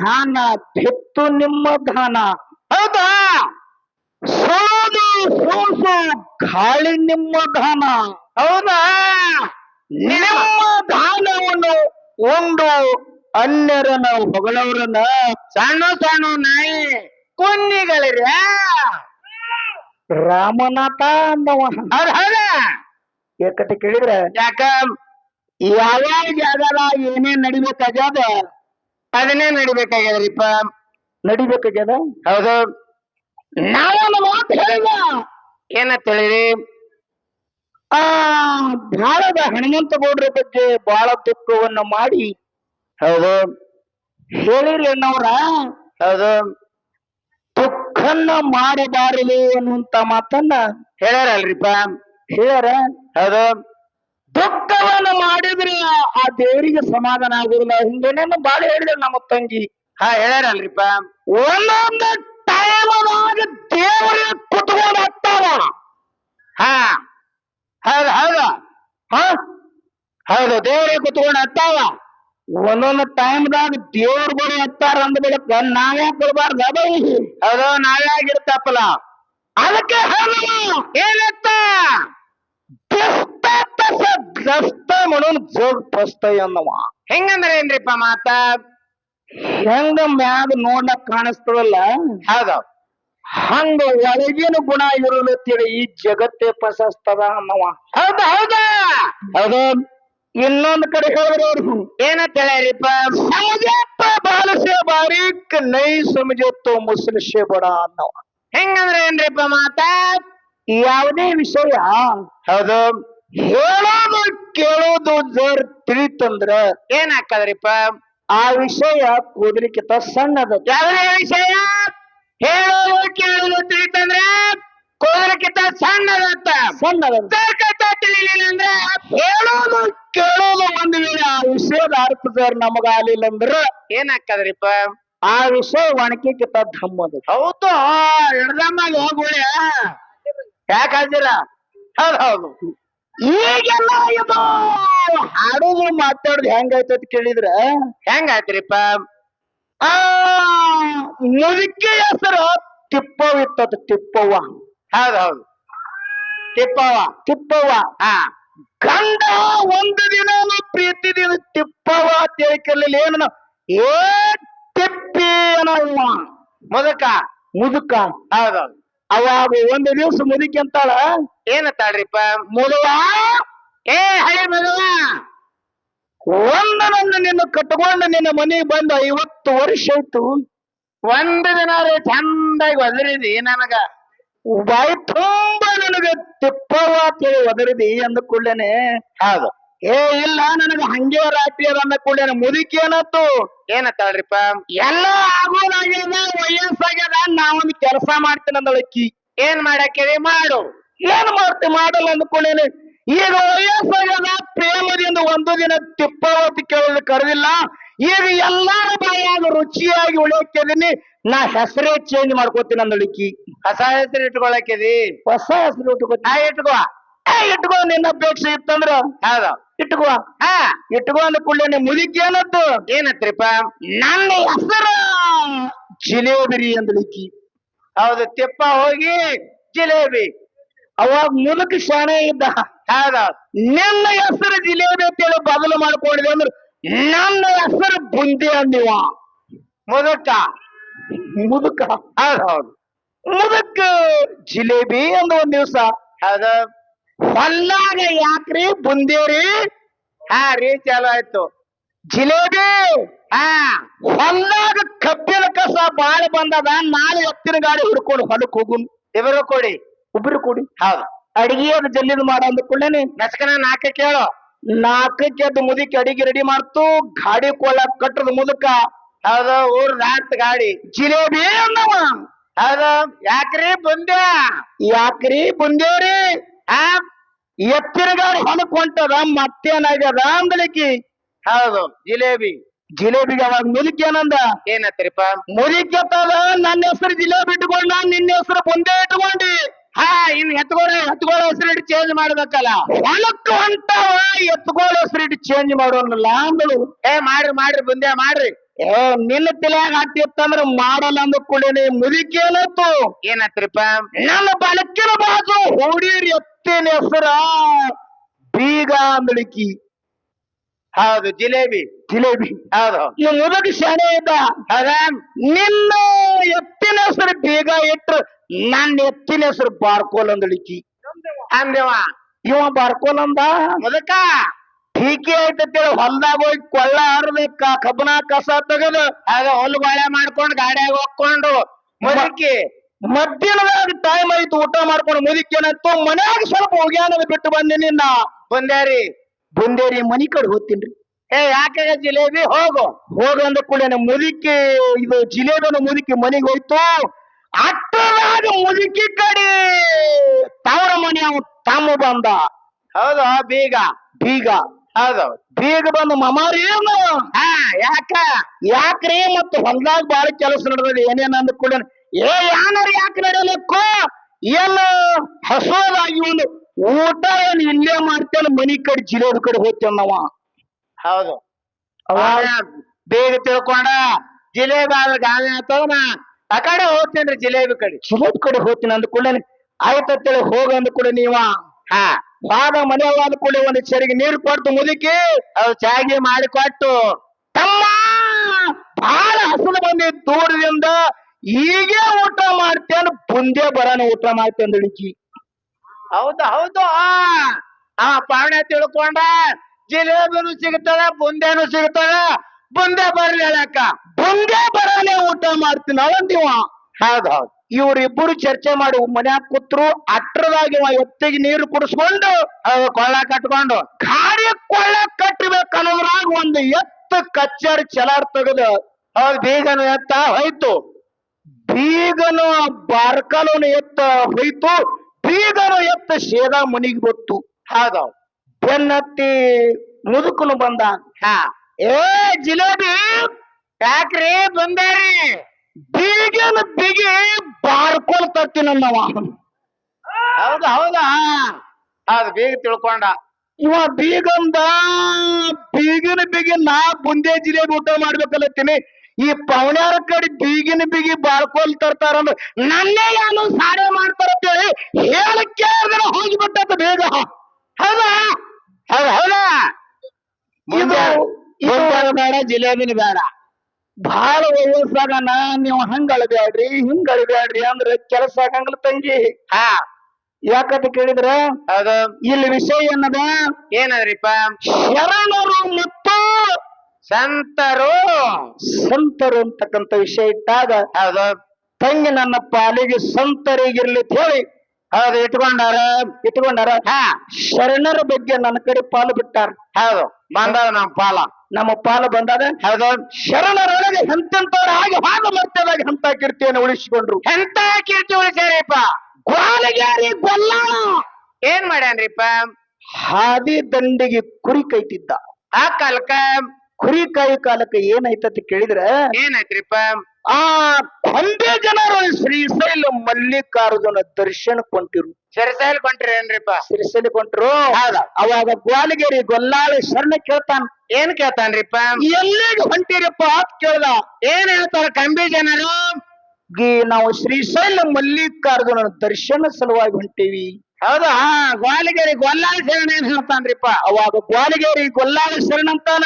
ಧಾನ ಭಿತ್ತು ನಿಮ್ಮ ಧಾನ ಹೌದಾ? ಸೋದು ಸೋಸು ಗಾಳಿ ನಿಮ್ಮ ಧಾನ ಹೌದಾ? ನಿಮ್ಮ ಧಾನವನ್ನು ಉಂಡು ಅನ್ಯರನ್ನ ಹೊಗಳವರನ್ನ ಸಣ್ಣ ಸಣ್ಣ ನಾಯಿ ಕುನ್ನಿಗಳಿರ. ರಾಮನಾಥ ಅನ್ನವ ಏಕತೆ ಕೇಳಿದ್ರೆ ಯಾಕ? ಯಾವ ಜಾಗದ ಏನೇನ್ ನಡಿಬೇಕಾಗ್ಯದ? ಅದನ್ನೇ ನಡಿಬೇಕಾಗ್ಯದ್ರಿಪ್ಪ ನಡಿಬೇಕಾಗ್ಯದ? ಹೌದು. ನಾವೊಂದು ಮಾತು ಹೇಳಿದ. ಏನ ತಿಳಿರಿ? ಆ ಬಾಳದ ಹನುಮಂತ ಗೌಡ್ರ ಬಗ್ಗೆ ಬಹಳ ದುಃಖವನ್ನು ಮಾಡಿ ಹೌದು. ಹೇಳಿರಿ ಅಣ್ಣವ್ರ ಹೌದು. ದುಃಖನ್ನ ಮಾಡಬಾರದು ಅನ್ನುವಂತ ಮಾತನ್ನ ಹೇಳ್ಯಾರಲ್ರಿಪ್ಪ ಹೇಳ್ಯಾರ. ಹೌದು. ದುಃಖವನ್ನ ಮಾಡಿದ್ರೆ ಆ ದೇವರಿಗೆ ಸಮಾಧಾನ ಆಗುದಿಲ್ಲ ಹಿಂಗೇನೇನು ಬಾಳ ಹೇಳಿದ್ರು ನಮ್ಮ ತಂಗಿ. ಹಾ ಹೇಳ್ಯಾರಲ್ರಿಪ್ಪ. ಒಂದೊಂದು ಟೈಮದಾಗ ದೇವರಿಗೆ ಕುತ್ಕೊಂಡು ಹತ್ತಾರ ಹಾ ಹೌದ ಹೌದ. ಹ? ಹೌದು ದೇವ್ರಿಗೆ ಕುತ್ಕೊಂಡು ಹತ್ತಾವ ಒಂದೊಂದು ಟೈಮ್ದಾಗ ದೇವ್ರ ಬರೋ ಹತ್ತಾರ ಅಂದ ಬಳಿಕ ನಾವೇ ಬರ್ಬಾರ್ದು ಅದ ಹೌದು ನಾವೇ ಆಗಿರ್ತಪ್ಪಲ್ಲ ಅದಕ್ಕೆ ಹೇಳ ಏನತ್ತ? ದಿಸ್ತ ತಸ ದಸ್ತ म्हणून ಜೋಗ್ ಫಸ್ತ ಅನ್ನವ ಹೆಂಗಂದ್ರೆ ಏನ್ರಿಪ್ಪ ಮಾತ ಹೆಂಗ ಮ್ಯಾಗ ನೋಡ್ಲಕ್ ಕಾಣಿಸ್ತದಲ್ಲ ಹೌದು ಹಂಗ ಒಳಗಿನ ಗುಣ ಇರಲತ್ತಿರ ಈ ಜಗತ್ತೇ ಪ್ರಶಸ್ತದ ಅನ್ನವ ಹೌದು ಹೌದಾ ಹೌದು ಇನ್ನೊಂದ್ ಕಡೆ ಹೇಳಿದ್ರು ಅವ್ರು ಏನಂತ ಹೇಳ್ಯಾರಿಪ್ಪ ಸಮಜಪ್ಪ ಬಾಲಸೆ ಬಾರೀಕ್ ನೈ ಸಮಜತ್ತೋ ಮುಸ್ಲಿಶೆ ಬಡ ಅನ್ನವ ಹೆಂಗಂದ್ರೆ ಏನ್ರಿಪ್ಪ ಮಾತ ಯಾವುದೇ ವಿಷಯ ಹೌದು. ಹೇಳೋದು ಕೇಳೋದು ಜರ್ ತಿಳಿತಂದ್ರ ಏನಾಕ್ಕದ್ರಿಪ್ಪ ಆ ವಿಷಯ ಕೂದಲಿಕ್ಕಿಂತ ಸಣ್ಣದ. ಯಾವುದೇ ವಿಷಯ? ಹೇಳೋದು ಕೇಳೋದು ತಿಳಿತಂದ್ರೆ ಕೋದಲಕ್ಕಿಂತ ಸಣ್ಣದಂತ ಸಣ್ಣದ ತರ್ಕತ ತಿಳಿಲಿಲ್ಲ ಅಂದ್ರ ಹೇಳೋದು ಕೇಳೋದು ಒಂದು ವೇಳೆ ಆ ವಿಷಯದ ಅರ್ಥ ಸರ್ ನಮಗ ಆಗಲಿಲ್ಲ ಅಂದ್ರ ಏನಾಕ್ಕದ್ರಿಪ್ಪ ಆ ವಿಷಯ ಒಣಕಿಕ್ಕಿಂತ ಧಮ್ಮದು. ಹೌದು ಹಿಡ್ದಮ್ಮಾಗ ಹೋಗುಳೆ ಯಾಕೆ ಹಾಜಿರ ಹೌದು ಈಗೆಲ್ಲ ಇದು ಹಾಡೋದು ಮಾತಾಡೋದು ಹೆಂಗಾಯ್ತದ ಕೇಳಿದ್ರ ಹೆಂಗಾಯ್ತ್ರಿಪ್ಪ ಆ ಮುದುಕಿ ಹೆಸರು ತಿಪ್ಪವ್ ಇತ್ತದ ತಿಪ್ಪವ್ವ. ಹೌದು ಹೌದು. ತಿಪ್ಪವ ತಿಪ್ಪವ್ವ. ಹಾ. ಗಂಡ ಒಂದು ದಿನ ಪ್ರೀತಿ ದಿನ ತಿಪ್ಪವ ಹೇಳಿರಲಿಲ್ಲ ಏನು ಏ ತಿಪ್ಪಿ ಅನ್ನವ ಮುದಕ. ಮುದುಕ. ಹೌದೌದು ಅವಾಗ ಒಂದು ದಿವಸ ಮುದುಕಿ ಅಂತಾಳ ಏನತ್ತಾಳ್ರಿಪ್ಪ ಮುದುವ ಏ ಹಳೆ ಮದುವ! ಒಂದನನ್ನು ನನ್ನ ನಿನ್ನ ಕಟ್ಕೊಂಡು ನಿನ್ನ ಮನೆಗೆ ಬಂದು ಐವತ್ತು ವರ್ಷ ಆಯ್ತು. ಒಂದು ದಿನ ರೀ ಚಂದಾಗಿ ಒದರಿದಿ ನನಗ. ಬಾಯಿ ತುಂಬಾ ನನಗೆ ತಿಪ್ಪವ ತಿಳಿ ಒದರಿದಿ ಅಂದ ಕೂಡಲೇನೆ ಹೌದು. ಏ ಇಲ್ಲ ನನಗ ಹಂಗೆ ರಾತ್ರಿ ಅದ ಕೂಡಲೇನೆ ಮುದುಕಿ ಏನತ್ತು? ಏನತ್ತಾಳ್ರಿಪ್ಪ? ಎಲ್ಲ ಆಗೋದಾಗ್ಯದ ವಯಸ್ಸಾಗ್ಯದ ನಾವೊಂದು ಕೆಲಸ ಮಾಡ್ತೀನಿ ಅಂದಳಕ್ಕಿ ಏನ್ ಮಾಡಕ್ಕಿರಿ ಮಾಡು. ಏನ್ ಮಾಡ್ತಿ? ಮಾಡಲ್ಲ ಅಂದ್ಕೊಂಡೇನೆ. ಈಗ ವಯಸ್ಸಾಗ್ಯದ ಪ್ರೇಮದಿಂದ ಒಂದು ದಿನ ತಿಪ್ಪವತಿ ಕೇಳೋದು ಕರೆದಿಲ್ಲ. ಈಗ ಎಲ್ಲಾರ ಬಾಯಾಗ ರುಚಿಯಾಗಿ ಉಳಿಯಕ್ಕಿದೀನಿ ನಾ ಹೆಸರೇ ಚೇಂಜ್ ಮಾಡ್ಕೋತೀನಿ ಅಂದಳಿಕ್ಕಿ ಹೊಸ ಹೆಸರು ಇಟ್ಕೊಳಕಿದಿ ಹೊಸ ಹೆಸರು ಇಟ್ಕೋತೀನಿ. ನಾ ಇಟ್ಕೋ. ಏ, ಇಟ್ಕೋ ನಿನ್ನ ಅಪೇಕ್ಷೆ ಇತ್ತಂದ್ರ? ಹೌದು. ಇಟ್ಕೋ. ಹಾ. ಇಟ್ಕೋ ಅಂದ ಕೂಡಲೇ ಮುದುಕಿ ಏನತ್ತು? ಏನತ್ರಿಪ್ಪ? ನನ್ನ ಹೆಸರು ಜಿಲೇಬಿರಿ ಅಂದಳಿಕ್ಕಿ ಹೌದು ತಿಪ್ಪ ಹೋಗಿ ಜಿಲೇಬಿ. ಅವಾಗ ಮುದುಕ ಶಾಣೆ ಇದ್ದ. ಹೌದ. ನಿನ್ನ ಹೆಸರು ಜಿಲೇಬಿ ಅಂತೇಳಿ ಬದಲು ಮಾಡ್ಕೊಂಡಿದೆ ಅಂದ್ರೆ ನನ್ನ ಹೆಸರು ಬುಂದಿ ಅಂದಿವ. ಮುದುಕ. ಮುದುಕ. ಹೌದು ಹೌದು. ಮುದುಕ ಜಿಲೇಬಿ ಅಂದ ಒಂದ್ ದಿವ್ಸ. ಹೌದು. ಹೊಲ್ಲಾಗ ಯಾಕ್ರಿ? ಬುಂದೇರಿ? ಹಾ ರೀ ಚಾಲು ಆಯ್ತು. ಜಿಲೇಬಿ? ಹಾ ಹೊಲ್ಲಾಗ ಕಬ್ಬಿನ ಕಸ ಬಾಳ ಬಂದದ ನಾಳೆ ಎತ್ತಿನ ಗಾಡಿ ಹಿಡ್ಕೊಂಡು ಹೊಲಕ್ ಹೋಗುನ್. ಇವರು ಕೊಡಿ. ಉಬ್ರು ಕೂಡಿ. ಹೌದು. ಅಡಿಗೆ ಅದು ಮಾಡ ಅಂದ್ಕೊಳ್ಳೇನೆ ನಸ್ಕನ ನಾಕ ಕೇಳು. ನಾಲ್ಕಕ್ಕೆ ಅದು ಮುದುಕಿ ಅಡಿಗೆ ರೆಡಿ ಮಾಡ್ತು ಗಾಡಿ ಕೋಲ ಕಟ್ಟದ ಮುದಕ. ಹೌದು ಊರ್ ಗಾಡಿ. ಜಿಲೇಬಿ ಅಂದವ. ಹೌದು ಯಾಕ್ರಿ ಬಂದೆ ಯಾಕ್ರಿ ಬುಂದೇರಿ? ಹಾ ಎತ್ತಿನ ಗಾಡಿ ಹೊಲಕ್ ಹೊಂಟದ ಮತ್ತೇನಾಗ್ಯದ ಅಂದಲಿಕ್ಕಿ ಹೌದು ಜಿಲೇಬಿ. ಜಿಲೇಬಿಗೆ ಅವಾಗ ಮುದುಕಿ ಏನಂದ? ಏನತ್ರಿಪ್ಪ? ಮುದುಕಿ ಎತ್ತದ ನನ್ನ ಹೆಸರು ಜಿಲೇಬಿ ಇಟ್ಕೊಂಡ ನಿನ್ನ ಹೆಸರು ಬುಂದೆ ಇಟ್ಕೊಂಡಿ. ಹಾ ಇನ್ ಎತ್ಕೋರ ಎತ್ಕೋಳ ಹೆಸರು ಚೇಂಜ್ ಮಾಡ್ಬೇಕಲ್ಲ. ಹೊಲಕ್ ಹೊಂಟವ ಎತ್ಕೊಳ್ಳೋ ಹೆಸರು ಇಟ್ಟು ಚೇಂಜ್ ಮಾಡೋನಲ್ಲ ಅಂದಳು ಏ ಮಾಡ್ರಿ ಮಾಡ್ರಿ ಬಂದೆ ಮಾಡ್ರಿ. ಏ ನಿನ್ನ ತಲೆಯಾಗ ಹತ್ತಿತ್ತಂದ್ರ ಮಾಡಲ್ಲ ಅಂದ ಕೂಡಲೇ ಮುದುಕೇನತ್ತು ಏನತ್ರಿಪ್ಪ? ನನ್ನ ಬಲಕಿನ ಬಾಜು ಎತ್ತಿನ ಹೆಸರ ಬೀಗ ಅಂದಳಿಕಿ ಹೌದು ಜಿಲೇಬಿ. ಜಿಲೇಬಿ. ಹೌದು. ಈ ಮುದುಕ ಶಾಣೆ ಇದ್ದ. ಹೌದಾ? ನಿನ್ನ ಎತ್ತಿನ ಹೆಸರು ಬೀಗ ಇಟ್ರ ನನ್ನ ಎತ್ತಿನ ಹೆಸರು ಬಾರ್ಕೋಲ್ ಅಂದಳಿಕಿ ಅಂದೇವ ಇವ ಬಾರ್ಕೋಲ್ ಅಂದ? ಮುದಕ? ಟೀಕೆ ಆಯ್ತಂತೇಳಿ ಹೊಲ್ದಾಗ ಹೋಗಿ ಕೊಳ್ಳ ಹರಿದ ಕಬ್ಬನ ಕಸ ತೆಗೆದು ಹಾಗ ಹೊಲ್ ಬಾಳೆ ಮಾಡ್ಕೊಂಡು ಗಾಡಿಯಾಗ ಹೋಗ್ಕೊಂಡು. ಮುದಕಿ ಮಧ್ಯಾಹ್ನದಾಗ ಟೈಮ್ ಆಯ್ತು ಊಟ ಮಾಡ್ಕೊಂಡು ಮುದಿಕೇನಂತು ಮನ್ಯಾಗ ಸ್ವಲ್ಪ ಹೋಗ್ಯಾನ ಬಿಟ್ಟು ಬಂದೆ ನಿನ್ನ. ಬಂದೇರಿ ಬಂದೇರಿ ಮನಿ ಕಡೆ ಹೋಗ್ತೀನ್ರಿ ಏ ಯಾಕೆ ಜಿಲೇಬಿ? ಹೋಗು. ಹೋಗಂದ ಕೂಡ ಮುದುಕಿ ಇದು ಜಿಲೇಬನ ಮುದುಕಿ ಮನೆಗೆ ಹೋಯ್ತು. ಅಟ್ಟದಾಗ ಮುದುಕಿ ಕಡೆ ತವರ ಮನೆ ತಮ್ಮ ಬಂದ. ಹೌದು ಬೀಗ. ಬೀಗ. ಹೌದು. ಬೀಗ ಬಂದು ಮಮಾರಿ ಹಾ ಯಾಕ? ಯಾಕ್ರಿ? ಮತ್ತೆ ಹೊಲ್ದಾಗ ಬಾಳ ಕೆಲಸ ನಡೆದ ಏನೇನ ಅಂದ ಕೂಡ ಏ ಯಾನರ ಯಾಕೆ ನಡೆಯಲಕ್ಕ ಏನು ಹಸೋದಾಗಿ ಒಂದು ಊಟ ಏನು ಇಲ್ಲೇ ಮಾಡ್ತೇನೆ ಮನಿ ಕಡೆ ಜಿಲೇಬಿ ಕಡೆ ಹೋಗ್ತೇನೆ ನಾವ. ಹೌದು. ಬೇಗ ತಿಳ್ಕೊಂಡ ಜಿಲೇಬಿ ಆದ್ರೆ ಗಾಳಿ ಆಗ್ತದ ನಾ ಆ ಕಡೆ ಹೋಗ್ತೇನ್ರಿ ಜಿಲೇಬಿ ಕಡೆ. ಜಿಲೇಬಿ ಕಡೆ ಹೋಗ್ತೀನಿ ಅಂದ ಕೂಡ ಆಯ್ತಂತೇಳಿ ಹೋಗ ಅಂದ ಕೂಡ ನೀವ. ಹಾ. ಹೋದ ಮನೆ ಹೋದ ಕೂಡ ಒಂದು ಚರಿಗೆ ನೀರು ಕೊಟ್ಟು ಮುದುಕಿ ಅದು ಚಾಗಿ ಮಾಡಿ ಕೊಟ್ಟು. ತಮ್ಮ ಬಹಳ ಹಸಲು ಬಂದಿ ದೂರದಿಂದ ಈಗೇ ಊಟ ಮಾಡ್ತೇನ ಮುಂದೆ ಬರಾನ ಊಟ ಮಾಡ್ತೇನೆ ಅಡಿಕಿ ಹೌದು ಹೌದು. ಆ ಆ ಪಾವಣೆ ತಿಳ್ಕೊಂಡ ಜಿಲೇಬಿನೂ ಸಿಗ್ತದೆ ಬುಂದೇನು ಸಿಗ್ತದೆ. ಬುಂದೆ ಬರ್ಲಿ ಹೇಳಕ್ಕ. ಬುಂದೆ ಬರಾನೆ ಊಟ ಮಾಡ್ತೀನಿ ಅವಂತೀವ ಹೌದು ಹೌದು. ಇವ್ರಿಬ್ರು ಚರ್ಚೆ ಮಾಡಿ ಮನ್ಯಾಗ ಕೂತ್ರು ಅಟ್ರದಾಗಿ ಎತ್ತಿಗೆ ನೀರು ಕುಡಿಸ್ಕೊಂಡು ಕೊಳ್ಳ ಕಟ್ಕೊಂಡು. ಗಾಡಿ ಕೊಳ್ಳ ಕಟ್ಟಬೇಕನ್ನೋದ್ರಾಗ ಒಂದು ಎತ್ತು ಕಚ್ಚರ್ ಚಲಾರ್ ತೆಗೆದು ಅವ್ರ ಬೇಗನು ಎತ್ತ ಹೋಯ್ತು. ಬೀಗನು ಬಾರ್ಕಲನು ಎತ್ತ ಹೋಯ್ತು ಬೀಗನ ಎತ್ತ ಶೇದ ಮನಿಗೆ ಬತ್ತು. ಹಾಗಾವ್ ಬೆನ್ನತ್ತಿ ಮುದುಕನು ಬಂದ ಹಾ. ಏ ಜಿಲೇಬಿ ಯಾಕ್ರಿ ಬಂದಾರಿ? ಬೀಗನ ಬಿಗಿ ಬಾರ್ಕೊಲ್ ತರ್ತೀನನ್ನವ ಹೌದ ಹೌದಾ ಅದು ಬೀಗ ತಿಳ್ಕೊಂಡ. ಇವ ಬೀಗಂದ ಬೀಗಿನ ಬಿಗಿ ನಾ ಬುಂದೆ ಜಿಲೇಬಿ ಊಟ ಮಾಡ್ಬೇಕಲ್ಲತ್ತೀನಿ. ಈ ಪೌಣ್ಯಾರ ಕಡೆ ಬೀಗಿನ ಬಿಗಿ ಬಾಳ್ಕೊಲ್ ತರ್ತಾರಂದ್ರ ನನ್ನೇ ಯಾನು ಸಾಡೆ ಮಾಡ್ತಾರಂತೇಳಿ ಹೇಳಕ್ಕೆ ಹೋಗಿಬಿಟ್ಟದ ಬೇಗ. ಹೌದಾ? ಹೌದು ಇದು- ಬೇಡ ಜಿಲೇಬಿನ ಬೇಡ. ಬಹಳ ವಯಸ್ಸಾಗನ ನೀವು ಹಂಗ ಅಳಬ್ಯಾಡ್ರಿ ಹಿಂಗ ಅಳಬ್ಯಾಡ್ರಿ ಅಂದ್ರ ಕೆಲಸ ಆಗಂಗಿಲ್ಲ ತಂಗಿ. ಹಾ. ಯಾಕಂತ ಕೇಳಿದ್ರ? ಇಲ್ಲಿ ವಿಷಯ ಏನದ? ಏನದ್ರಿಪ್ಪ? ಶರಣರು ಮತ್ತು ಸಂತರು. ಸಂತರು ಅಂತಕ್ಕಂಥ ವಿಷಯ ಇಟ್ಟಾಗ ಅದು ತಂಗಿ ನನ್ನ ಪಾಲಿಗೆ ಸಂತರಿಗಿರ್ಲಿ ಹೇಳಿ ಹೌದು ಇಟ್ಕೊಂಡಾರ? ಇಟ್ಕೊಂಡಾರ? ಹಾ. ಶರಣರ ಬಗ್ಗೆ ನನ್ನ ಕಡೆ ಪಾಲು ಬಿಟ್ಟಾರ. ಹೌದು ಬಂದಾರ ನಮ್ಮ ಪಾಲ. ನಮ್ಮ ಪಾಲು ಬಂದಾಗ ಹೌದು. ಶರಣರೊಳಗೆ ಹೆಂತವ್ರ ಹಾಗೆ ಹಾಗ ಮರ್ತದಾಗ ಹಂತ ಕೀರ್ತಿಯನ್ನು ಉಳಿಸಿಕೊಂಡ್ರು? ಎಂತ ಕೀರ್ತಿ ಉಳಿಸ್ಯಾರಿಪ್ಪ? ಗ್ವಾಲಗ್ಯಾರಿ ಗೊಲ್ಲ ಏನ್ ಮಾಡ್ಯಾನ್ರಿಪ್ಪ? ಹಾದಿ ದಂಡಿಗೆ ಕುರಿ ಕೈತಿದ್ದ. ಆ ಕಾಲಕ್ಕ ಕುರಿ ಕಾಯಿ ಕಾಲಕ್ಕೆ ಏನೈತತಿ ಕೇಳಿದ್ರ ಏನಾಯ್ತ್ರಿಪ್ಪ? ಆ ಒಂದೇ ಜನರು ಶ್ರೀಶೈಲ ಮಲ್ಲಿಕಾರ್ಜುನ ದರ್ಶನ ಕೊಂಟಿರು ಶ್ರೀಶೈಲ ಕೊಂಟ್ರಿ ಏನ್ರಿಪ್ಪ? ಶ್ರೀಶೈಲ ಕೊಂಟ್ರು ಅವಾಗ ಗ್ವಾಲಗೇರಿ ಗೊಲ್ಲಾಳ ಶರಣ ಕೇಳ್ತಾನ. ಏನ್ ಕೇಳ್ತಾನ್ರಿಪ್ಪ? ಎಲ್ಲಿಗೆ ಹೊಂಟಿರಪ್ಪ ಅಂತ ಕೇಳ್ದ. ಏನ್ ಹೇಳ್ತಾರ ಕಂಬಿ ಜನರು? ಗಿ ನಾವು ಶ್ರೀಶೈಲ ಮಲ್ಲಿಕಾರ್ಜುನ ದರ್ಶನ ಸಲುವಾಗಿ ಹೊಂಟೀವಿ. ಹೌದಾ ಗ್ವಾಲಿಗೇರಿ ಗೊಲ್ಲಾಳ ಶರಣ ಏನ್ ಹೇಳ್ತಾನ್ರಿಪ್ಪ? ಅವಾಗ ಗ್ವಾಲಗೇರಿ ಗೊಲ್ಲಾಳ ಶರಣ ಅಂತಾನ.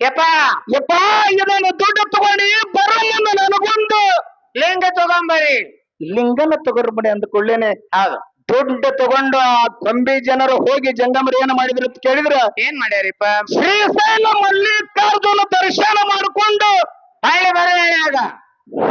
ಯಪ್ಪ! ಯಪ್ಪ ಇದನ್ನು ದುಡ್ಡು ತಗೊಂಡಿ ಬರಲ್ಲ ನನಗೊಂದು. ಲಿಂಗ ತಗೊಂಬರಿ. ಲಿಂಗನ ಬಡಿ ಅಂದ್ಕೊಳ್ಳೇನೆ. ಹೌದು. ದುಡ್ಡು ತಗೊಂಡು ಆ ಕೊಂಬಿ ಜನರು ಹೋಗಿ ಜಂಗಮರು ಏನ ಮಾಡಿದ್ರು ಅಂತ ಕೇಳಿದ್ರ? ಏನ್ ಮಾಡ್ಯಾರಿಪ್ಪ? ಶ್ರೀಶೈಲ ಮಲ್ಲಿಕಾರ್ಜುನ ದರ್ಶನ ಮಾಡಿಕೊಂಡು ಹಳ್ಳಿ ಬರೀಗ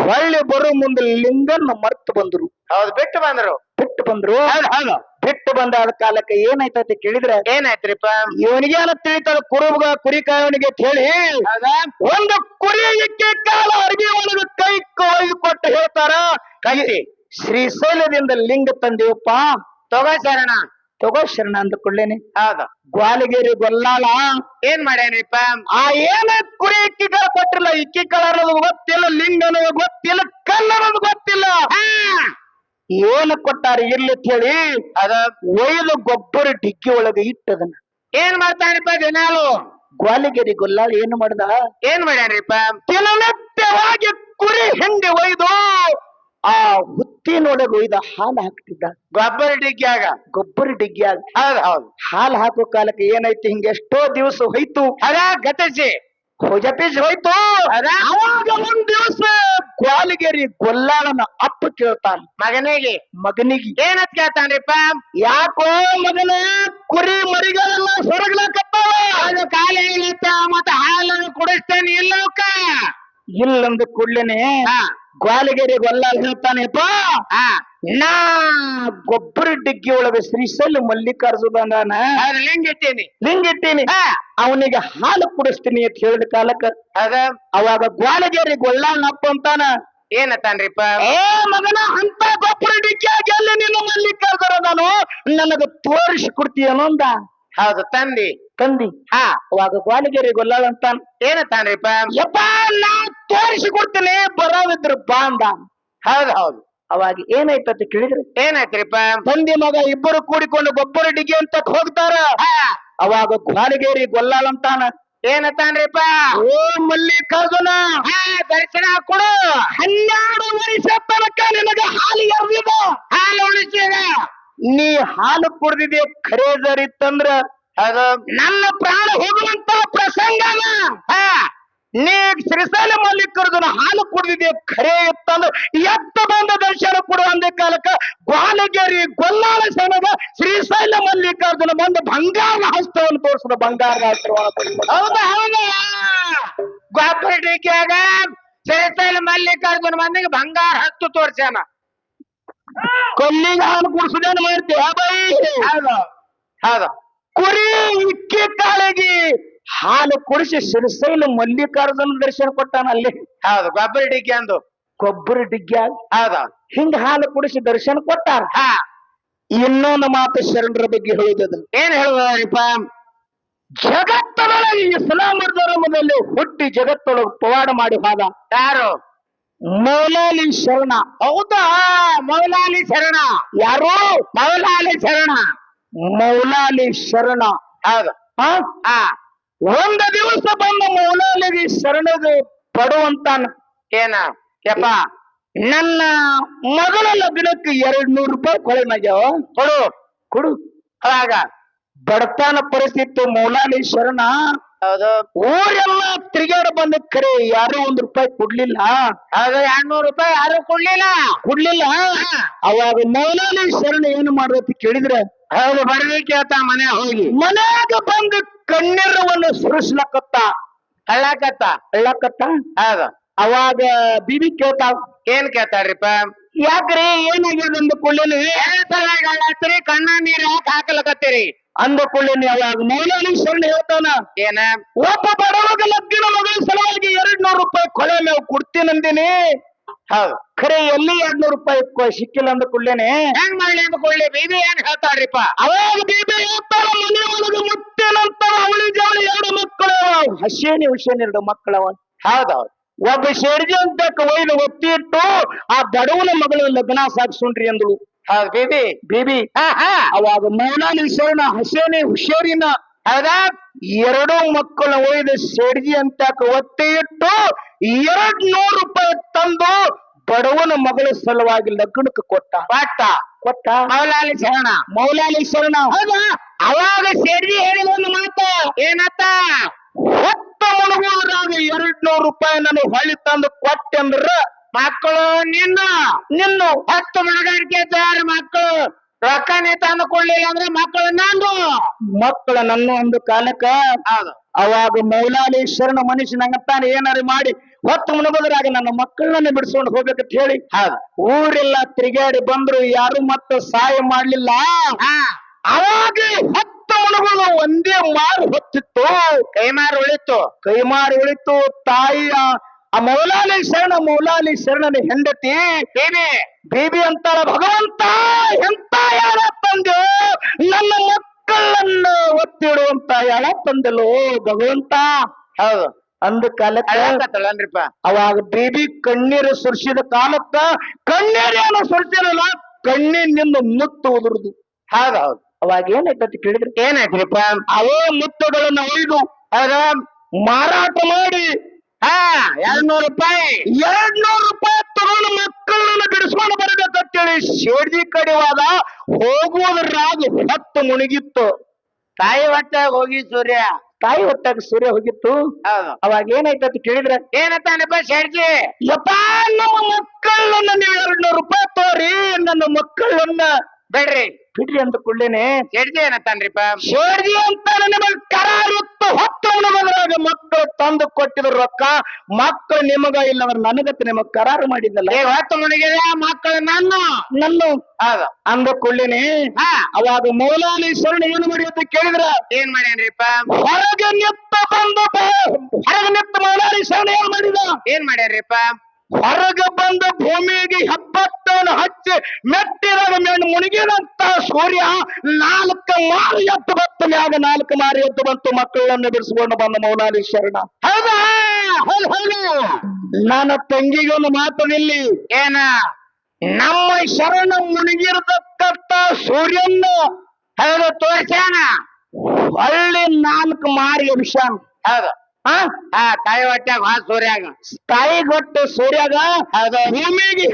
ಹೊಳ್ಳಿ ಬರೋ ಮುಂದೆ ಲಿಂಗನ ಮರ್ತು ಬಂದ್ರು. ಹೌದು ಬಿಟ್ಟು ಬಂದ್ರು. ಬಿಟ್ಟು ಬಂದ್ರು. ಹೌದು ಬಿಟ್ಟು ಬಂದಾದ ಕಾಲಕ್ಕೆ ಏನಾಯ್ತೈತಿ ಕೇಳಿದ್ರೆ ಏನಾಯ್ತ್ರಿಪ್ಪ? ಇವನಿಗೆ ತಿಳಿತದ ಕುರುಬಗ ಕುರಿ ಕಾಯವನಿಗೆ ಕೇಳಿ. ಹೌದಾ? ಒಂದು ಕುರಿ ಇಕ್ಕಿ ಕಾಲ ಅರ್ಗಿ ಒಳಗೆ ಕೈ ಕೊಯ್ದು ಕೊಟ್ಟು ಹೇಳ್ತಾರ ಶ್ರೀ ಶ್ರೀಶೈಲದಿಂದ ಲಿಂಗ ತಂದೇವಪ್ಪ ತಗೋ ಶರಣ. ತಗೋ ಶರಣ ಅಂದುಕೊಳ್ಳೇನೆ ಆಗ ಗ್ವಾಲಿಗೇರಿ ಗೊಲ್ಲಾಲ. ಏನ್ ಮಾಡ್ಯಾನಿಪ್ಪ ಆ ಏನ ಕುರಿ ಇಕ್ಕಿ ಕಾಲ ಕೊಟ್ಟಿಲ್ಲ ಕಾಲ ಅನ್ನೋದು ಗೊತ್ತಿಲ್ಲ ಲಿಂಗ ಅನ್ನೋದು ಗೊತ್ತಿಲ್ಲ ಕಲ್ಲ ಅನ್ನೋದು ಗೊತ್ತಿಲ್ಲ. ಏನ ಕೊಟ್ಟಾರ ಅಂತ ಹೇಳಿ ಅದ ಒಯ್ದು ಗೊಬ್ಬರ ಡಿಕ್ಕಿ ಒಳಗೆ ಇಟ್ಟದನ್ನ ಏನ್ ಮಾಡ್ತಾನಪ್ಪ ದಿನಾಲು? ಗ್ವಾಲಿಗೆರಿ ಗೊಲ್ಲಾಳ ಏನು ಮಾಡ್ದ? ಏನ್ ಮಾಡ್ಯಾನ್ರಿಪ್ಪ? ದಿನನಿತ್ಯವಾಗಿ ಕುರಿ ಹಿಂಡಿ ಒಯ್ದು ಆ ಹುತ್ತಿನೊಳಗೆ ಒಯ್ದ ಹಾಲು ಹಾಕ್ತಿದ್ದ. ಗೊಬ್ಬರ ಡಿಗ್ಗಿಯಾಗ? ಗೊಬ್ಬರ ಡಿಗ್ಗಿಯಾಗ. ಹೌದು ಹೌದು. ಹಾಲು ಹಾಕೋ ಕಾಲಕ್ಕೆ ಏನೈತಿ ಹಿಂಗೆ ಎಷ್ಟೋ ದಿವಸ ಹೋಯ್ತು. ಅದ ಗತಿಸಿ ಹೊಜಪೀಸ್ ಹೋಯ್ತು. ಅವಾಗ ಒಂದ್ ದಿವಸ ಗ್ವಾಲಿಗೇರಿ ಗೊಲ್ಲಾಳನ ಅಪ್ಪ ಕೇಳ್ತಾನ. ಮಗನಿಗೆ. ಮಗನಿಗೆ. ಏನತ್ ಕೇಳ್ತಾನ್ರಿಪ್ಪ? ಯಾಕೋ ಮಗನ ಕುರಿ ಮರಿಗಳೆಲ್ಲ ಸೊರಗ್ಲಾಕತ್ತಾವ ಅದು ಕಾಲ ಇಲ್ಲತ್ತ ಮತ್ತ ಹಾಲನ್ನು ಕುಡಿಸ್ತೇನೆ ಇಲ್ಲವಕ್ಕ ಇಲ್ಲಂದ ಕೂಡ್ಲೇನೆ ಗ್ವಾಲಿಗೆರಿ ಗೊಲ್ಲ ಹೇಳ್ತಾನೆಪ್ಪ ನಾ ಗೊಬ್ಬರ ಡಿಗ್ಗಿ ಒಳಗ ಶ್ರೀಶೈಲ ಮಲ್ಲಿಕಾರ್ಜುನ ಲಿಂಗಿಟ್ಟೀನಿ ಲಿಂಗಿಟ್ಟೀನಿ ಅವನಿಗೆ ಹಾಲು ಕುಡಿಸ್ತೀನಿ ಅಂತ ಹೇಳಿದ ಕಾಲಕ್ಕ. ಅದ ಅವಾಗ ಗ್ವಾಲಗೇರಿ ಗೊಲ್ಲಪ್ಪ ಅಂತಾನ. ಏನತ್ತಾನ್ರಿಪ್ಪ ಏ ಮಗನ ಅಂತ ಗೊಬ್ಬರ ಡಿಗ್ಗಿ ಎಲ್ಲಿ ನಿನ್ನ ಮಲ್ಲಿಕಾರ್ಜುನ ನಾನು ನನಗ ತೋರಿಸಿ ಕೊಡ್ತೀಯನೋ ಅಂದ. ಹೌದು ತಂದಿ. ತಂದಿ. ಹಾ. ಅವಾಗ ಗ್ವಾಲಗೇರಿ ಗೊಲ್ಲಾಳ ಅಂತಾನ. ಏನತ್ತಾನ್ರಿಪ್ಪ ಯಪ್ಪ ನಾ ತೋರಿಸಿ ಕೊಡ್ತೀನಿ ಬಾಂಧ. ಬಾ ಅಂದ ಹೌದ್ ಹೌದು. ಅವಾಗ ಏನಾಯ್ತಂತ ಕೇಳಿದ್ರೆ ಏನಾಯ್ತ್ರಿಪ್ಪ? ತಂದೆ ಮಗ ಇಬ್ಬರು ಕೂಡಿಕೊಂಡು ಗೊಬ್ಬರ ಡಿಗಿ ಅಂತ ಹೋಗ್ತಾರ. ಹಾ. ಅವಾಗ ಗ್ವಾಲಿಗೇರಿ ಗೊಲ್ಲಾಲಂತಾನ ಅಂತಾನ. ಏನತ್ತಾನ್ರಿಪ್ಪ ಓ ಮಲ್ಲಿಕಾರ್ಜುನ! ದರ್ಶನ ಕೊಡು. ಹನ್ನೆರಡು ವರ್ಷ ತನಕ ನಿನಗ ಹಾಲು ಎರ್ದಿದ. ಹಾಲು ಉಳಿಸಿದ. ನೀ ಹಾಲು ಕುಡ್ದಿದೆ ಖರೇದರಿತ್ತಂದ್ರ ಅದು ನನ್ನ ಪ್ರಾಣ ಹೋಗುವಂತ ಪ್ರಸಂಗನ ಹಾ ನೀ ಶ್ರೀಶೈಲ ಮಲ್ಲಿಕಾರ್ಜುನ ಹಾಲು ಕುಡ್ದಿದೆ ಖರೆ ಇತ್ತಂದ್ರೆ ಎತ್ತ ಬಂದ ದರ್ಶನ ಕೊಡು ಅಂದ ಕಾಲಕ್ಕ ಗ್ವಾಲಗೇರಿ ಗೊಲ್ಲಾಳ ಸೇನದ ಶ್ರೀಶೈಲ ಮಲ್ಲಿಕಾರ್ಜುನ ಬಂದ ಬಂಗಾರ ಹಸ್ತವನ್ನು ತೋರಿಸಿದ ಬಂಗಾರ ಡಿಕ್ಕಿಯಾಗ ಶ್ರೀಶೈಲ ಮಲ್ಲಿಕಾರ್ಜುನ ಮಂದಿಗೆ ಬಂಗಾರ ಹಸ್ತು ತೋರ್ಸ್ಯಾನ. ಕೊಲ್ಲಿಗೆ ಹಾಲು ಕುಡಿಸುದೇನು ಮಾಡ್ತೀಯ? ಬೈ ಹೌದು ಹೌದು. ಕುರಿ ಇಕ್ಕಿ ಕಾಳಿಗೆ ಹಾಲು ಕುಡಿಸಿ ಶಿರಸೈಲು ಮಲ್ಲಿಕಾರ್ಜುನ ದರ್ಶನ ಕೊಟ್ಟಾನ ಅಲ್ಲಿ. ಹೌದು ಗೊಬ್ಬರ ಡಿಕ್ಕಿ ಅಂದು. ಕೊಬ್ಬರಿ ಡಿಗ್ಗ್ಯಾಗ ಹೌದ. ಹಿಂಗ ಹಾಲು ಕುಡಿಸಿ ದರ್ಶನ ಕೊಟ್ಟಾರ. ಹಾ. ಇನ್ನೊಂದು ಮಾತು ಶರಣರ ಬಗ್ಗೆ ಹೇಳುವುದದು ಏನ್ ಹೇಳುವರಿಪ್ಪ ಜಗತ್ತೊಳಗೆ ಇಸ್ಲಾಂ ಧರ್ಮದಲ್ಲಿ ಹುಟ್ಟಿ ಜಗತ್ತೊಳಗೆ ಪವಾಡ ಮಾಡಿ ಹೋದ. ಯಾರು? ಮೌಲಾಲಿ ಶರಣ. ಹೌದಾ? ಮೌಲಾಲಿ ಶರಣ. ಯಾರು? ಮೌಲಾಲಿ ಶರಣ. ಮೌಲಾಲಿ ಶರಣ. ಹೌದು. ಆ? ಹಾ. ಒಂದ ದಿವಸ ಬಂದ ಮೌಲಾಲಿಗೆ ಶರಣಗೆ ಪಡುವಂತ ಏನ? ಯಪ್ಪ ನನ್ನ ಮಗಳ ದಿನಕ್ಕೆ ಎರಡ್ ನೂರು ರೂಪಾಯಿ ಕೊಳೆ ಮಾಡ್ಯಾವ ಕೊಡು. ಕೊಡು. ಅವಾಗ ಬಡತನ ಪರಿಸ್ಥಿತಿ ಮೌಲಾಲಿ ಶರಣ. ಊರೆಲ್ಲ ತಿರುಗಾಡ ಬಂದ ಕರೆ ಯಾರು ಒಂದ್ ರೂಪಾಯಿ ಕೊಡ್ಲಿಲ್ಲ. ಎರಡ್ನೂರು ರೂಪಾಯಿ ಯಾರು ಕೊಡ್ಲಿಲ್ಲ. ಕೊಡ್ಲಿಲ್ಲ. ಅವಾಗ ಮೌಲಾಲಿ ಶರಣ ಏನು ಮಾಡ್ಬೇಕು ಕೇಳಿದ್ರೆ ಹೌದು ಬರ್ಬೇಕು ಮನೆ ಹೋಗಿ. ಮನ್ಯಾಗ ಬಂದು ಕಣ್ಣೀರವನ್ನು ಸುರಿಸ್ಲಕತ್ತ ಕಳ್ಳಾಕತ್ತ. ಅಳ್ಳಕತ್ತ ಹೌದು. ಅವಾಗ ಬಿಬಿ ಕೇಳ್ತಾವ ಏನ್ ಕೇಳ್ತಾರ್ರಿಪ್ಪ ಯಾಕ್ರಿ ಏನಾಗ್ಯದ ಅಂದ ಕೊಳ್ಳೇನಿ ಹತ್ರಿ ಕಣ್ಣ ನೀರ್ ಯಾಕೆ ಹಾಕಲಕತ್ತೀರಿ? ಅಂದ ಕೊಳ್ಳೇನಿ ಅವಾಗ ಮೌಲಾಲಿ ಶರಣ ಹೇಳ್ತಾನ. ಏನ? ಒಬ್ಬ ಬಡವಾಗ ಲಗ್ನ ಮಗಳ ಸಲುವಾಗಿ ಎರಡ್ ನೂರು ರೂಪಾಯಿ ಕೊಳೆ ಮೇವ್ ಕೊಡ್ತೀನಂದಿನಿ. ಹೌದು. ಖರೆ ಎಲ್ಲಿ ಎರಡ್ ನೂರು ರೂಪಾಯಿ ಕೊ- ಸಿಕ್ಕಿಲ್ಲ ಅಂದ ಕೊಳ್ಳೇನೆ ಹೆಂಗ್ ಮಾಡ್ಲಿ ಅಂತ ಕೊಳ್ಳಿ ಬೀದಿ ಏನ್ ಹೇಳ್ತಾಳ್ರಿಪ್ಪ? ಅವಾಗ ಬೀಬಿ ಹೇಳ್ತಾರ ಮನೆ ಒಳಗೆ ಮುತ್ತೆ ನಂತರ ಅವಳಿ ಜವಳಿ ಎರಡು ಮಕ್ಕಳು. ಹಸೇನಿ ಹುಸೇನಿ ಎರಡು ಮಕ್ಕಳವ? ಹೌದೌದು ಒಬ್ಬ ಶೇರ್ಜಿ ಅಂತ ಒಯ್ದು ಒತ್ತಿ ಇಟ್ಟು ಆ ಬಡವನ ಮಗಳು ಲಗ್ನ ಸಾಗಿಸುಣ್ರಿ ಅಂದಳು. ಹೌದು ಬೀದಿ. ಬೀಬಿ ಹಾ ಹಾ. ಅವಾಗ ಮೌಲಾಲಿ ಶರಣ ಹಸೇನಿ ಹುಷೇರಿನ ಹೌದಾ? ಎರಡು ಮಕ್ಕಳ ಒಯ್ದು ಸೇಡ್ಜಿ ಅಂತ ಒತ್ತೆ ಇಟ್ಟು ಎರಡ್ ನೂರು ರೂಪಾಯಿ ತಂದು ಬಡವನ ಮಗಳ ಸಲುವಾಗಿ ಲಗ್ನಕ್ಕೆ ಕೊಟ್ಟ. ಪಾಟ ಕೊಟ್ಟ? ಮೌಲಾಲಿ ಶರಣ. ಮೌಲಾಲಿ ಶರಣ. ಹೌದಾ? ಅವಾಗ ಸೇಡ್ಜಿ ಹೇಳಿದ ಒಂದು ಮಾತು. ಏನತ್ತ? ಹೊತ್ತ ಮುಳುಗುವುದ್ರಾಗ ಎರಡ್ ನೂರು ರೂಪಾಯಿ ನನಗೆ ಹೊಳಿ ತಂದು ಕೊಟ್ಟೆಂದ್ರ ಮಕ್ಕಳು ನಿನ್ನ. ನಿನ್ನ. ಹೊತ್ತು ಮನಗಾರಿಕೆ ತಯಾರು ಮಕ್ಕಳು. ರೊಕ್ಕ ನೀ ತಂದು ಕೊಡ್ಲಿಲ್ಲ ಅಂದ್ರೆ ಮಕ್ಕಳು ನಂದು. ಮಕ್ಕಳ ನನ್ನ ಒಂದು ಕಾಲಕ್ಕ ಅವಾಗ ಮೌಲಾಲಿ ಶರಣ ಮನುಷ್ಯನಂಗತ್ತಾನೆ ಏನಾರು ಮಾಡಿ ಹೊತ್ತು ಮುಳುಗುದ್ರಾಗ ನನ್ನ ಮಕ್ಕಳನ್ನ ಬಿಡಿಸ್ಕೊಂಡು ಹೋಗ್ಬೇಕಂತ ಹೇಳಿ ಊರೆಲ್ಲ ತಿರುಗಾಡಿ ಬಂದ್ರು ಯಾರು ಮತ್ತ ಸಹಾಯ ಮಾಡ್ಲಿಲ್ಲ. ಅವಾಗ ಹೊತ್ತು ಮುಳುಗುದು ಒಂದೇ ಮಾರು ಹೊತ್ತಿತ್ತು. ಕೈಮಾರು ಉಳಿತು. ಕೈಮಾರು ಉಳಿತು. ತಾಯಿಯ ಆ ಮೌಲಾಲಿ ಶರಣ ಮೌಲಾಲಿ ಶರಣನ ಹೆಂಡತಿ ಬೇಬಿ ಬೇಬಿ ಅಂತಾಳ ಭಗವಂತ ಎಂತ ಯಾರ ತಂದೆ? ನನ್ನ ಮಕ್ಕಳನ್ನ ಒತ್ತಿಡುವಂತ ಯಾರ ತಂದೆಲೋ ಭಗವಂತ? ಹೌದು ಅಂದ ಕಾಲಕ್ಕೆ ಅವಾಗ ಬೇಬಿ ಕಣ್ಣೀರು ಸುರಿಸಿದ ಕಾಲಕ್ಕ ಕಣ್ಣೀರೇನು ಸುರಿಸಿರಲ್ಲ ಕಣ್ಣಿನಿಂದ ಮುತ್ತು ಉದುರುದು. ಹೌದು ಹೌದು. ಅವಾಗ ಏನಾಯ್ತತಿ ಕೇಳಿದ್ರೆ? ಏನಾಯ್ತ್ರಿಪ್ಪ ಅವೇ ಮುತ್ತುಗಳನ್ನ ಒಯ್ದು ಅದ ಮಾರಾಟ ಮಾಡಿ ಹಾ ಎರಡ್ ನೂರು ರೂಪಾಯಿ. ಎರಡ್ ನೂರು ರೂಪಾಯಿ ತಗೊಂಡು ಮಕ್ಕಳನ್ನ ಬಿಡಿಸ್ಕೊಂಡು ಬರ್ಬೇಕಂತೇಳಿ ಶೇಡ್ಜಿ ಕಡಿವಾದ ಹೋಗುವುದರಾಗ ಹೊತ್ತು ಮುಣಗಿತ್ತು. ತಾಯಿ ಹೊಟ್ಟೆ ಹೋಗಿ ಸೂರ್ಯ. ತಾಯಿ ಹೊಟ್ಟಾಗ ಸೂರ್ಯ ಹೋಗಿತ್ತು. ಹೌದು. ಅವಾಗ ಏನಾಯ್ತಂತ ಕೇಳಿದ್ರೆ ಏನತ್ತಾನಪ್ಪ ಶೇಡ್ಜಿ ಯಪ್ಪ ನಮ್ಮ ಮಕ್ಕಳನ್ನ ನೀವು ಎರಡ್ ನೂರು ರೂಪಾಯಿ ತೋರಿ ನನ್ನ ಮಕ್ಕಳನ್ನ ಬೇಡ್ರಿ. ಬಿಡ್ರಿ ಅಂತ ಕೊಳ್ಳೇನೆ ಶೆಡ್ಜಿ ಏನತ್ತಾನ್ರಿಪ್ಪ ಶೇಡ್ಜಿ ಅಂತ ನಿಮಗ್ ಕರಾರುತ್ತ ಹೊತ್ತು ನಮಗ ಮಕ್ಕಳು ತಂದು ಕೊಟ್ಟಿದ್ರು ರೊಕ್ಕ. ಮಕ್ಕಳು ನಿಮಗ ಇಲ್ಲವ್ರ ನನಗತ್ತ ನಿಮಗ್ ಕರಾರು ಮಾಡಿದ್ದಲ್ಲ. ಏ ಹೊತ್ತು ಮುನಿಗಿದೆ ಮಕ್ಕಳು ನನ್ನ. ನನ್ನ. ಹೌದು. ಅಂದ ಕೊಳ್ಳೇನೆ ಹಾ. ಅವಾಗ ಮೌಲಾನಿ ಶರಣ ಏನು ಮಾಡಿ ಅಂತ ಕೇಳಿದ್ರ? ಏನ್ ಮಾಡ್ಯಾನ್ರಿಪ್ಪ? ಹೊರಗೆ ನಿತ್ತ ಬಂದು ಹೊರಗೆ ನಿತ್ತ ಮೌಲಾಲಿ ಶರಣ ಏನ್ ಮಾಡಿದ? ಏನ್ ಮಾಡ್ಯಾರ್ರಿಪ್ಪ ಹೊರಗೆ ಬಂದ ಭೂಮಿಗೆ ಹೆಬ್ಬತ್ತವನ್ನು ಹಚ್ಚಿ ಮೆಟ್ಟಿದಾಗ ಮೇಲೆ ಮುಳುಗಿದಂತ ಸೂರ್ಯ ನಾಲ್ಕು ಮಾರಿ ಎದ್ದು ಬತ್ತ ಮ್ಯಾಗ ನಾಲ್ಕು ಮಾರಿ ಎದ್ದು ಬಂತು. ಮಕ್ಕಳನ್ನು ಬಿಡಿಸಿಕೊಂಡು ಬಂದ ಮೌಲಾಲಿ ಶರಣ ಹೌದಾ ನನ್ನ ತಂಗಿಗೆ ಒಂದು ಮಾತು ನಿಲ್ಲಿ. ಏನ? ನಮ್ಮ ಶರಣ ಮುಳುಗಿರತಕ್ಕಂತ ಸೂರ್ಯನ ಹೌದು ತೋರ್ಸ್ಯಾನ ಒಳ್ಳೆ ನಾಲ್ಕು ಮಾರಿ ಅಂಶ ಹೌದು. ಆ? ಹಾ ತಾಯಿ ಹೊಟ್ಯಾಗ ಹಾ ಸೂರ್ಯಾಗ. ತಾಯಿ ಗೊಟ್ಟು ಸೂರ್ಯಾಗ ಹೌದು ಭೂಮಿಗೆ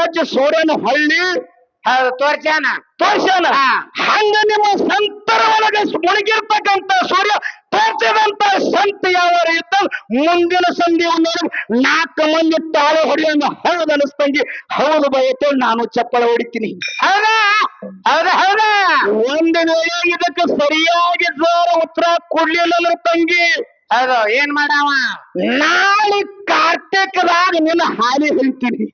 ಹಚ್ಚಿ ಸೂರ್ಯನ ಹೊಳ್ಳಿ. ಹೌದು ತೋರ್ಸ್ಯಾನ? ತೋರ್ಸ್ಯಾನ? ಹಾ. ಹಂಗ ನಿಮ್ಮ ಸಂತರ ಒಳಗೆ ಮುಳುಗಿರ್ತಕ್ಕಂತ ಸೂರ್ಯ ತೋರ್ಸಿದಂತ ಸಂತ ಯಾವ ಇದ್ದ ಮುಂದಿನ ಸಂಧಿ ನೋಡಿ ನಾಲ್ಕು ಮಂದಿ ತಾಳೆ ಹೊಡೆಯನ್ನು ಹೌದು ಅನಿಸ್ತಂಗಿ ಹೌದು ಬಯತೆ ನಾನು ಚಪ್ಪಳ ಹೊಡಿತೀನಿ. ಹೌದಾ? ಹೌದಾ ಹೌದಾ? ಒಂದು ವೇಳೆ ಇದಕ್ಕೆ ಸರಿಯಾಗಿ ಜೋರ ಉತ್ತರ ಕೊಡ್ಲಿಲ್ಲ ತಂಗಿ? ಹೌದು ಏನ್ ಮಾಡಾವ? ನಾಳೆ ಕಾರ್ತಿಕದಾಗ ನಿನ್ನ ಹಾಲಿ ಹೇಳ್ತೀನಿ.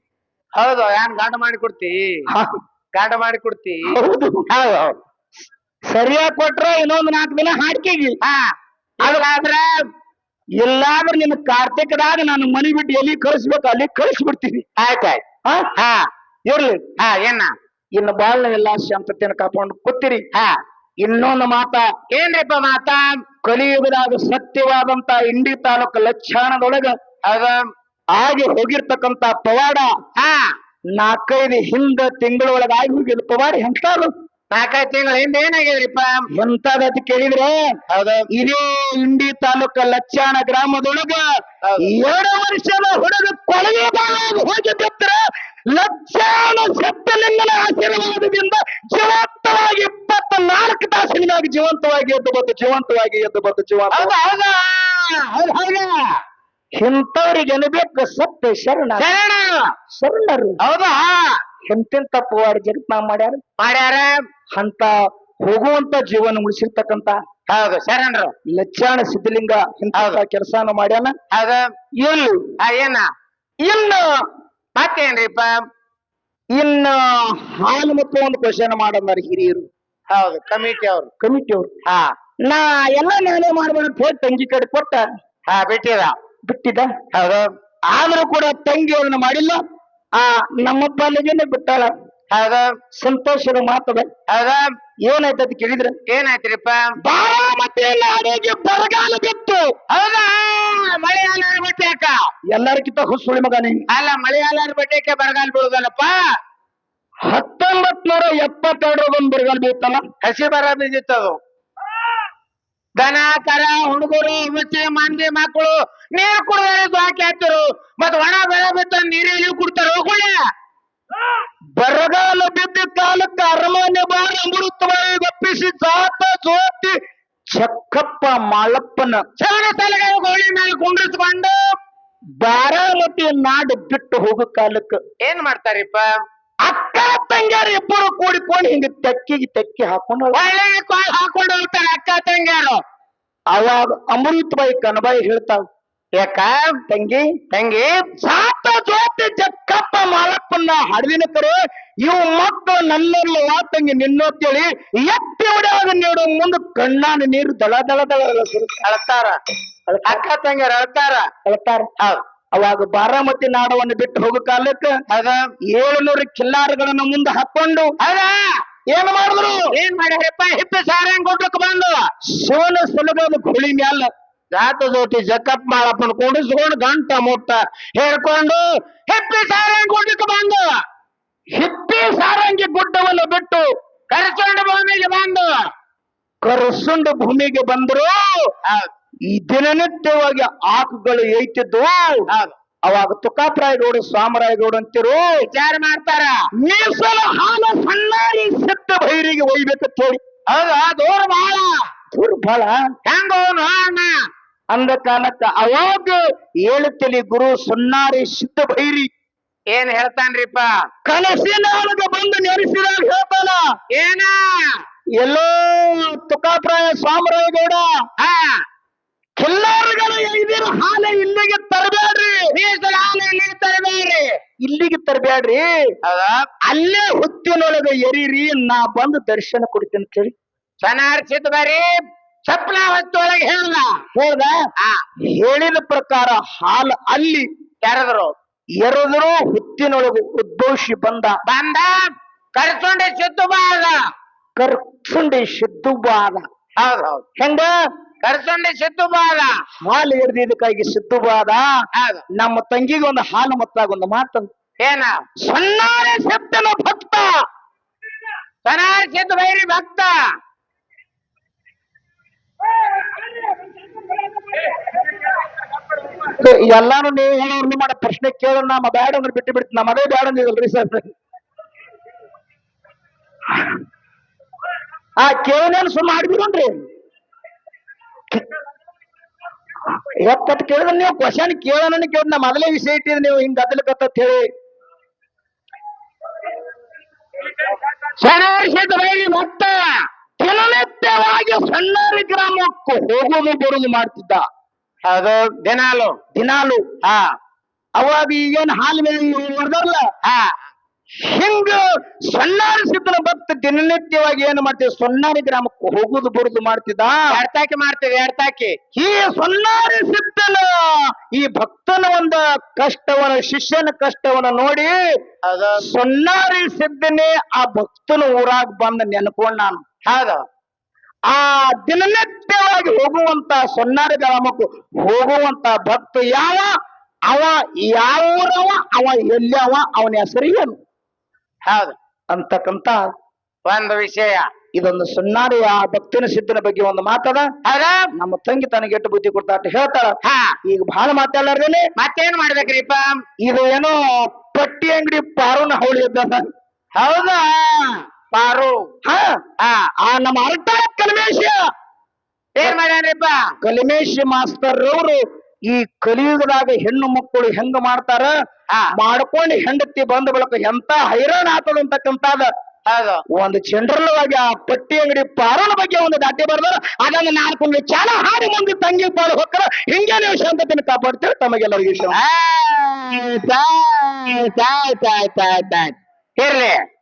ಹೌದು ಏನ್ ಗಾಂಡ ಮಾಡಿ ಕೊಡ್ತಿ ಗಾಂಡ ಮಾಡಿ ಕೊಡ್ತಿ ಹೌದು. ಹೌದು ಸರಿಯಾಗಿ ಕೊಟ್ರ ಇನ್ನೊಂದು ನಾಲ್ಕು ದಿನ ಹಾಡ್ಕೆಗಿ. ಹಾ. ಅದ್ರಾದ್ರ ಎಲ್ಲಾದ್ರೂ ನಿನ್ನ ಕಾರ್ತಿಕದಾಗ ನಾನು ಮನಿ ಬಿಟ್ಟು ಎಲ್ಲಿ ಕಳಿಸ್ಬೇಕು ಅಲ್ಲಿ ಕಳಿಸ್ಬಿಡ್ತೀನಿ. ಆಯ್ತಾಯ್ತು ಹಾ? ಹಾ. ಇರ್ಲಿ. ಹಾ ಏನ? ಇನ್ನು ಬಾಳ್ನ ಎಲ್ಲ ಶಾಂತತೆಯನ್ನು ಕಾಪಾಡು ಕೂತಿರಿ. ಹಾ. ಇನ್ನೊಂದು ಮಾತ ಏನ್ರಿಪ್ಪ ಮಾತಾ? ಕಲಿಯುಗದಾಗ ಸತ್ಯವಾದಂತ ಇಂಡಿ ತಾಲೂಕು ಲಕ್ಷಣದೊಳಗ ಅದ ಆಗಿ ಹೋಗಿರ್ತಕ್ಕಂತ ಪವಾಡ ಹಾ. ನಾಲ್ಕೈದು ಹಿಂದ ತಿಂಗಳೊಳಗ ಆಗಿ ಹೋಗಿದ್ ಪವಾಡ ಎಂತಾರು ನಾಲ್ಕೈದು ತಿಂಗಳ ಹಿಂದೆ ಏನಾಗಿದ್ರಿಪ್ಪ ಎಂತಾದತ್ ಕೇಳಿದ್ರೆ ಹೌದು. ಇದೇ ಇಂಡಿ ತಾಲೂಕ ಲಚ್ಚಾಣ ಗ್ರಾಮದೊಳಗ. ಎರಡು ವರ್ಷದ ಹುಡುಗ ಕೊಳಗೆ ಬಾಳಾಗ ಹೋಗಿ ಬಿತ್ತರ ಲಕ್ಷಾಣ ಸತ್ತಲಿಂಗನ ಆಶೀರ್ವಾದದಿಂದ ಜೀವಂತವಾಗಿ ಇಪ್ಪತ್ತ ನಾಲ್ಕು ತಾಸಿನಾಗಿ ಜೀವಂತವಾಗಿ ಎದ್ದು ಬಂತು ಜೀವಂತವಾಗಿ ಎದ್ದು ಬಂತು ಜೀವಂತ. ಹೌದಾ ಹೌದಾ. ಹೌದು ಹೌದಾ. ಇಂಥವ್ರಿಗೆ ಅನ್ಬೇಕು ಸತ್ಯ ಶರಣ. ಶರಣ. ಶರಣರು. ಹೌದಾ ಎಂತೆಂತ ಪವಾಡ ಜಗತ್ನಾಗ ಮಾಡ್ಯಾರ? ಮಾಡ್ಯಾರ? ಅಂತ ಹೋಗುವಂತ ಜೀವನ ಉಳಿಸಿರ್ತಕ್ಕಂತ ಹೌದು ಶರಣರು. ಲಚ್ಚಾಣ ಸಿದ್ಧಲಿಂಗ ಇಂತ. ಕೆಲಸನ ಮಾಡ್ಯಾನ? ಅದ ಎಲ್ಲಿ ಹಾ ಏನ? ಇನ್ನು ಮತ್ತೇನ್ರಿಪ್ಪ ಇನ್ನು ಹಾಲು ಮತ್ತು ಒಂದು ಕ್ವಶನ್ ಮಾಡಂದಾರ ಹಿರಿಯರು. ಹೌದು ಕಮಿಟಿ ಅವ್ರು. ಕಮಿಟಿ ಅವ್ರು. ಹಾ. ನಾ ಎಲ್ಲ ನಾನೇ ಮಾಡ್ಬೇಡ ಅಂತ ಹೇಳಿ ತಂಗಿ ಕಡೆ ಕೊಟ್ಟ. ಹಾ ಬಿಟ್ಟಿದ. ಬಿಟ್ಟಿದ್ದ. ಹೌದು. ಆದ್ರೂ ಕೂಡ ತಂಗಿ ಅವ್ರನ್ನ ಮಾಡಿಲ್ಲ. ಆ ನಮ್ಮಪ್ಪ ಅಲ್ಲಿಗೇನೆ ಬಿಟ್ಟಾಳ. ಆಗ ಸಂತೋಷದ ಮಾತದ ಆಗ ಏನಾಯ್ತದ ಕೇಳಿದ್ರೆ ಏನಾಯ್ತ್ರಿಪ್ಪ? ಬಾರಾಮತಿ ನಾಡಿಗೆ ಬರಗಾಲ ಬಿತ್ತು. ಹೌದಾ? ಬಟ್ಟೆಕ ಎಲ್ಲರಿಗಿಂತ ಹುಸುಳಿ ಮಗನೇ ಅಲ್ಲ ಮಳೆಯಾಲರ ಬಟ್ಟೆಕ ಬರಗಾಲ ಬೀಳುದಲ್ಲಪ್ಪ? ಹತ್ತೊಂಬತ್ ನೂರ ಎಪ್ಪತ್ತೆರಡರೊಂದು ಬರಗಾಲ ಬೀಳ್ತಲ್ಲ. ಹಸಿ ಬರ ಬಿದ್ದಿತ್ತದು ದನ ಕರ ಹುಡುಗರು ಮುಚ್ಚಿ ಮಂದಿ ಮಕ್ಕಳು ನೀರು ಕುಡಿದ್ರೆ ಬಾಕಿ ಹಾಕ್ತಿರು. ಮತ್ ಒಣ ಬೆಳೆ ನೀರಲ್ಲಿ ಕುಡ್ತಾರ ಹೋಗೋಣ ಬರಗಾಲ ಬಿದ್ದ ಕಾಲಕ್ಕೆ ಅರಮನೆ ಬಾರ ಅಮೃತವಾಗಿ ಒಪ್ಪಿಸಿ ಜಾತ ಜೋತಿ ಚಕ್ಕಪ್ಪ ಮಾಳಪ್ಪನ. ಚಾಣ ತಲೆಗಳ ಗೋಳಿ ಮೇಲೆ ಕುಂಡ್ರಿಸ್ಕೊಂಡು ಬಾರಾಮತಿ ನಾಡು ಬಿಟ್ಟು ಹೋಗೋ ಕಾಲಕ್ಕೆ. ಏನ್ ಮಾಡ್ತಾರಿಪ್ಪ? ಅಕ್ಕ ತಂಗ್ಯಾರ ಇಬ್ಬರು ಕೂಡಿಕೊಂಡು ಹಿಂಗ ತೆಕ್ಕಿಗೆ ತೆಕ್ಕಿ ಹಾಕೊಂಡು ಒಳ್ಳೆ ಹಾಕೊಂಡು ಹೋಗ್ತಾರೆ ಅಕ್ಕ ತಂಗಿಯಾರು. ಅವಾಗ ಅಮೃತಬಾಯಿ ಕನಬಾಯಿ ಹೇಳ್ತಾವ ಯಾಕ? ತಂಗಿ ತಂಗಿ ಸಾತ ಜೋತಿ ಜಕ್ಕಪ್ಪ ಮಾಲಪ್ಪನ್ನ ಹಡವಿನಕರು ಕರೆ ಇವು ಮಕ್ಕಳು ನನ್ನೆಲ್ಲ ತಂಗಿ ನಿನ್ನೋತ್ತೇಳಿ ಎತ್ತಿ ಹೊಡೆಯಾಗ ನೀಡು ಮುಂದೆ ಕಣ್ಣಾನ ನೀರು ದಳ ದಳ ದಳ ಅಳತಾರ. ಅಕ್ಕ ತಂಗಿ ಅಳತಾರ? ಅಳತಾರ. ಹೌದು. ಅವಾಗ ಬಾರಾಮತಿ ನಾಡವನ್ನು ಬಿಟ್ಟು ಹೋಗೋ ಕಾಲಕ್ಕೆ ಅದ ಏಳುನೂರು ಕಿಲ್ಲಾರಗಳನ್ನ ಮುಂದೆ ಹಾಕೊಂಡು ಅದ ಏನ್ ಮಾಡಿದ್ರು? ಏನ್ ಮಾಡ್ಯಾರಪ್ಪ? ಸಾರ ಹೆಂಗ್ ಕೊಟ್ಟಕ್ ಬಂದು? ಶಿವನ ಸುಲಭದ ಹುಳಿ ಮ್ಯಾಲ ಜಾತ ಜೋತಿ ಜಕಪ್ ಮಾಡಪ್ಪನ ಕುಂಡಿಸ್ಕೊಂಡು ಗಂಟ ಮುಟ್ಟ ಹೇಳ್ಕೊಂಡು ಹಿಪ್ಪಿ ಸಾರಂಗ್ ಗುಡ್ಡಕ್ಕೆ ಬಂದು. ಹಿಪ್ಪಿ ಸಾರಂಗಿ ಗುಡ್ಡವನ್ನು ಬಿಟ್ಟು ಕರೆಸ್ಕೊಂಡು ಭೂಮಿಗೆ ಬಂದು. ಕರಸುಂಡ ಭೂಮಿಗೆ ಬಂದ್ರು ಈ ದಿನನಿತ್ಯವಾಗಿ ಆಕುಗಳು ಏಯ್ತಿದ್ವು ಹೌದು. ಅವಾಗ ತುಕಾಪ್ರಾಯಗೌಡ ಸ್ವಾಮರಾಯಗೌಡ ಅಂತಿರು ವಿಚಾರ ಮಾಡ್ತಾರ. ಮೀಸಲು ಹಾಲು ಸಣ್ಣಾರಿ ಸತ್ತ ಭೈರಿಗೆ ಒಯ್ಬೇಕು ಹೇಳಿ ಅದ ದೂರ ಬಾಳ. ದುರ್ಬಲ ಹೆಂಗ ಅವನು ಅಣ್ಣ ಅಂದ ಕಾಲಕ್ಕ ಅವಾಗ ಏಳುತ್ತಲಿ ಗುರು ಸುನ್ನಾರಿ ಸಿದ್ಧ ಭೈರಿ ಏನ್ ಹೇಳ್ತಾನ್ರಿಪ್ಪ? ಕನಸಿನ ಒಳಗ ಬಂದು ನೆರೆಸಿದ ಹೇಳ್ತಾನ. ಏನ? ಎಲ್ಲೋ ತುಕಾಪ್ರಾಯ ಸ್ವಾಮರಾಯಗೌಡ ಕಿಲ್ಲಾರಿಗಳ ಹಾಲೆ ಹಾಲ ಇಲ್ಲಿಗೆ ತರಬೇಡ್ರಿ. ಹಾಲೆ ಇಲ್ಲಿಗೆ ತರಬೇಡ್ರಿ. ಇಲ್ಲಿಗೆ ತರಬೇಡ್ರಿ. ಅಲ್ಲೇ ಹುತ್ತಿನೊಳಗ ಎರೀರಿ ನಾ ಬಂದು ದರ್ಶನ ಕೊಡ್ತೀನಿ ಕೇಳಿ ಸನಾರ್ಸಿತ್ ಬರೀ ಚಪ್ಪಲ ಹೊತ್ತೊಳಗೆ ಹೇಳ್ದ. ಹೇಳ್ದ ಆ ಹೇಳಿದ ಪ್ರಕಾರ ಹಾಲು ಅಲ್ಲಿ ಕರೆದ್ರು ಎರೆದ್ರು ಹುತ್ತಿನೊಳಗೆ ಉದ್ಭವಿಸಿ ಬಂದ. ಬಂದ. ಕರ್ಕೊಂಡೆ ಸಿದ್ದು ಬಾದ. ಕರ್ಕೊಂಡೆ ಸಿದ್ದು ಬಾದ. ಹೌದ್ ಹೌದ್. ಹೆಂಗ? ಕರ್ಕೊಂಡೆ ಸಿದ್ದು ಬಾದ. ಹಾಲು ಎರೆದಿದ್ದಕ್ಕಾಗಿ ಸಿದ್ದು ಬಾದ. ಹೌದು. ನಮ್ಮ ತಂಗಿಗೆ ಒಂದು ಹಾಲು ಮತ್ತಾಗ ಒಂದು ಮಾತಂತ ಏನ? ಸಣ್ಣಾರೆ ಸಿದ್ದನ ಭಕ್ತ. ಸನಾರ್ಸಿತ್ ಬೈರಿ ಭಕ್ತ. ಎಲ್ಲಾನು ನೀವು ಹೇಳೋರ್ನು ಮಾಡೋ ಪ್ರಶ್ನೆ ಕೇಳೋಣ ನಮ್ಮ ಬ್ಯಾಡ ಅಂದ್ರೆ ಬಿಟ್ಟು ಬಿಡ್ತೀನಿ ನಮ್ಮ ಅದೇ ಬ್ಯಾಡ ಅಂದಿದಲ್ರಿ ಸರ್ ಆ ಕೇಳನೇನು ಸುಮ್ಮ ಮಾಡ್ಬಿಡೋಣ್ರಿ ಎಪ್ಪತ್ತು ಕೇಳಿದ್ರೆ ನೀವು ಕ್ವಶನ್ ಕೇಳೋಣ ಕೇಳಿದ್ ನಾ ಮೊದಲೇ ವಿಷಯ ಇಟ್ಟಿದ್ರೆ ನೀವು ಹಿಂಗ್ ಗದ್ದಲಕತ್ತ ಹೇಳಿ ಸನಾರ್ಸಿತ್ ಬೈರಿ ಭಕ್ತ ದಿನನಿತ್ಯವಾಗಿ ಸಣ್ಣರಿ ಗ್ರಾಮಕ್ಕೂ ಹೋಗೋದು ಬರೋದು ಮಾಡ್ತಿದ್ದ. ಅದು ದಿನಾಲು. ದಿನಾಲು. ಹಾ. ಅವಾಗ ಈಗೇನ್ ಹಾಲು ಬರ್ದಾರಲ್ಲ ಹಾ. ಹಿಂಗ ಸಣ್ಣಾರಿ ಸಿದ್ಧನ ಭಕ್ತ ದಿನನಿತ್ಯವಾಗಿ ಏನು ಮಾಡ್ತೀವಿ ಸೊನ್ನಾರಿ ಗ್ರಾಮಕ್ಕೆ ಹೋಗುದು ಬರುದು ಮಾಡ್ತಿದ್ದ. ಎಡ್ತಾಕಿ ಮಾಡ್ತೀವಿ ಎಡ್ತಾಕಿ ಈ ಸೊನ್ನಾರಿ ಸಿದ್ಧನ ಈ ಭಕ್ತನ ಒಂದ ಕಷ್ಟವನ ಶಿಷ್ಯನ ಕಷ್ಟವನ ನೋಡಿ ಸೊನ್ನಾರಿ ಸಿದ್ದನೇ ಆ ಭಕ್ತನ ಊರಾಗ ಬಂದ ನೆನ್ಕೊಂಡ್ ನಾನು. ಹೌದು. ಆ ದಿನನಿತ್ಯವಾಗಿ ಹೋಗುವಂತ ಸೊನ್ನಾರಿ ಗ್ರಾಮಕ್ಕೂ ಹೋಗುವಂತ ಭಕ್ತ ಯಾವ? ಅವ ಯಾವ ಅವ ಎಲ್ಲವ ಅವನ ಹೆಸರು ಏನು ಹೌದು ಅಂತಕ್ಕಂತ ಒಂದು ವಿಷಯ. ಇದೊಂದು ಸುನ್ನಾರಿಯ ಆ ಭಕ್ತಿನ ಸಿದ್ಧನ ಬಗ್ಗೆ ಒಂದು ಮಾತದ. ಹೌದಾ? ನಮ್ಮ ತಂಗಿ ತನಗೆ ಎಷ್ಟು ಬುದ್ಧಿ ಕೊಡ್ತಾ ಅಂತ ಹೇಳ್ತಾಳ. ಹಾ. ಈಗ ಬಹಳ ಮಾತಾಡ್ಲಾರ್ದೇನೆ. ಮತ್ತೇನ್ ಮಾಡ್ಬೇಕ್ರಿಪ್ಪ? ಇದು ಏನೋ ಪಟ್ಟಿ ಅಂಗಡಿ ಪಾರುನ ಹೌಳಿ ಇದ್ದ ಹೌದಾ? ಪಾರು. ಹಾ. ಆ ನಮ್ಮ ಅರ್ಥ ಕಲ್ಮೇಶ. ಏನ್ ಮಾಡ್ಯಾನ್ರಿಪ್ಪ? ಕಲ್ಮೇಶ್ ಮಾಸ್ತರ್ ಅವರು ಈ ಕಲಿಯುಗದಾಗ ಹೆಣ್ಣು ಮಕ್ಕಳು ಹೆಂಗ ಮಾಡ್ತಾರ? ಮಾಡ್ಕೊಂಡು ಹೆಂಡತಿ ಬಂದ ಬಳಕ ಎಂತ ಹೈರಾಣ ಆತದ ಅಂತಕ್ಕಂತಾದ ಒಂದು ಜನರಲ್ವಾಗಿ ಆ ಪಟ್ಟಿ ಅಂಗಡಿ ಪಾರಣ ಬಗ್ಗೆ ಒಂದು ದಾಟಿ ಬರ್ದಾರ. ಅದನ್ನ ನಾಲ್ಕು ಚಾಲ ಹಾರಿ ಮುಂದೆ ತಂಗಿ ಪಾಲು ಹೊಕ್ಕರ ಹಿಂಗೆ ನೀವು ಶಾಂತತೆಯನ್ನು ಕಾಪಾಡ್ತೇವೆ ತಮಗೆಲ್ಲರಿಗೂ. ಇರ್ಲಿ.